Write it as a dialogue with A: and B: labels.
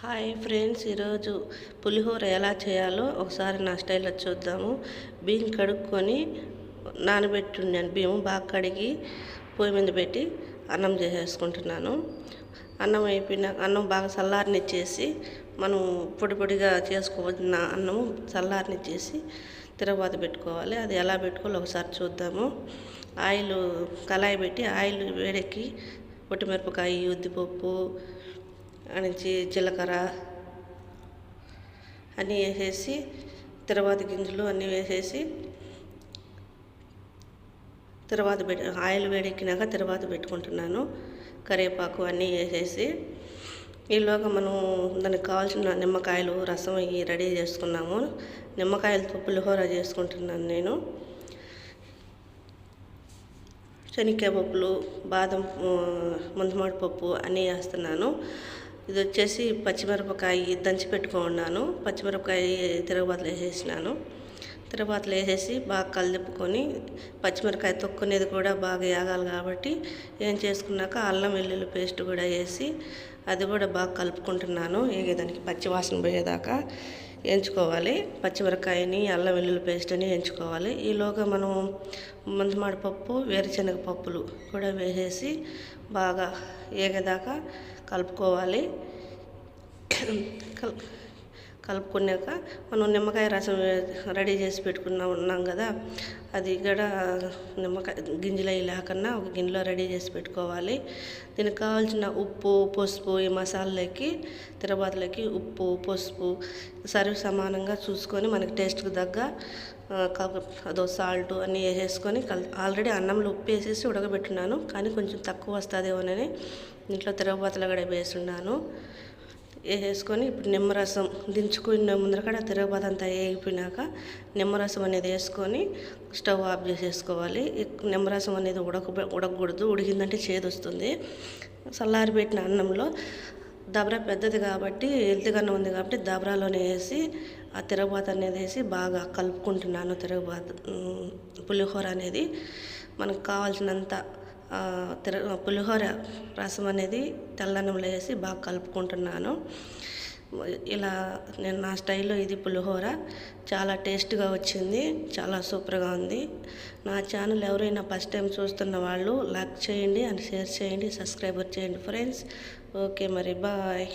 A: Hi friends ఈరోజు పులిహోర ఎలా చేయాలో ఒకసారి నా స్టైల్లో చూద్దాము. బియ్యం కడుక్కొని నానబెట్టున్నాను బియ్యం బాగా కడిగి పొయ్యి మీద పెట్టి అన్నం చేసేసుకుంటున్నాను. అన్నం అయిపోయిన అన్నం బాగా చల్లారనిచ్చేసి మనం పొడి పొడిగా చేసుకోవద్సిన అన్నము చల్లారనిచ్చేసి తిరగబాత పెట్టుకోవాలి. అది ఎలా పెట్టుకోవాలో ఒకసారి చూద్దాము. ఆయిల్ కళాయి పెట్టి ఆయిల్ వేడెక్కి పొట్టిమిరపకాయ ఉద్దిపప్పు నుంచి జీలకర్ర అన్నీ వేసేసి తర్వాత గింజలు అన్నీ వేసేసి తర్వాత పెట్టి ఆయిల్ వేడెక్కినాక తర్వాత పెట్టుకుంటున్నాను. కరివేపాకు అన్నీ వేసేసి ఈలోగా మనం దానికి కావాల్సిన నిమ్మకాయలు రసం అవి రెడీ చేసుకున్నాము. నిమ్మకాయలతో పులిహోర చేసుకుంటున్నాను నేను. శనక్కాయ పప్పులు బాదం ముంతమాడి పప్పు అన్నీ వేస్తున్నాను. ఇది వచ్చేసి పచ్చిమిరపకాయ దంచి పెట్టుకున్నాను పచ్చిమిరపకాయ తిరగబాతలు వేసేసినాను తిరగబాతలు వేసేసి బాగా కలిపుకొని పచ్చిమిరపకాయ తొక్కునేది కూడా బాగా యాగాలి కాబట్టి ఏం చేసుకున్నాక అల్లం వెల్లుల్లి పేస్ట్ కూడా వేసి అది కూడా బాగా కలుపుకుంటున్నాను. దానికి పచ్చివాసన పోయేదాకా ఎంచుకోవాలి. పచ్చిమిరకాయని అల్లం వెల్లుల్లి పేస్ట్ని ఎంచుకోవాలి. ఈలోగా మనం మంచమాడి పప్పు వేరుశనగ పప్పులు కూడా వేసేసి బాగా ఏగేదాకా కలుపుకోవాలి. కల్ కలుపుకున్నాక మనం నిమ్మకాయ రసం రెడీ చేసి పెట్టుకున్నా ఉన్నాం కదా అది కూడా నిమ్మకాయ గింజలు అవి లేకుండా ఒక గిన్నెలో రెడీ చేసి పెట్టుకోవాలి. దీనికి కావాల్సిన ఉప్పు పసుపు ఈ మసాలాలకి తిరబాతులకి ఉప్పు పసుపు సరి సమానంగా చూసుకొని మనకి టేస్ట్కి తగ్గ అదో సాల్ట్ అన్నీ వేసేసుకొని కల్ ఆల్రెడీ అన్నంలో ఉప్పు వేసేసి ఉడకబెట్టున్నాను కానీ కొంచెం తక్కువ వస్తుందేమోనని ఇంట్లో తిరగబాతలు కూడా వేసున్నాను వేసేసుకొని ఇప్పుడు నిమ్మరసం దించుకున్న ముందరకడ తిరగబాత అంతా వేగిపోయినాక నిమ్మరసం అనేది వేసుకొని స్టవ్ ఆఫ్ చేసేసుకోవాలి. నిమ్మరసం అనేది ఉడక ఉడకకూడదు. ఉడికిందంటే చేదు వస్తుంది చల్లారి పెట్టిన అన్నంలో దబరా పెద్దది కాబట్టి ఎల్తిగన్న ఉంది కాబట్టి దబరాలోనే వేసి ఆ తిరగబాత అనేది వేసి బాగా కలుపుకుంటున్నాను. తిరగబాత పులిహోర అనేది మనకు కావాల్సినంత తిర పులిహోర రసం అనేది తెల్లన్నంలో వేసి బాగా కలుపుకుంటున్నాను. ఇలా నేను నా స్టైల్లో ఇది పులిహోర. చాలా టేస్ట్గా వచ్చింది. చాలా సూపర్గా ఉంది. నా ఛానల్ ఎవరైనా ఫస్ట్ టైం చూస్తున్న వాళ్ళు లైక్ చేయండి అండ్ షేర్ చేయండి. సబ్స్క్రైబర్ చేయండి ఫ్రెండ్స్. ఓకే మరి బాయ్.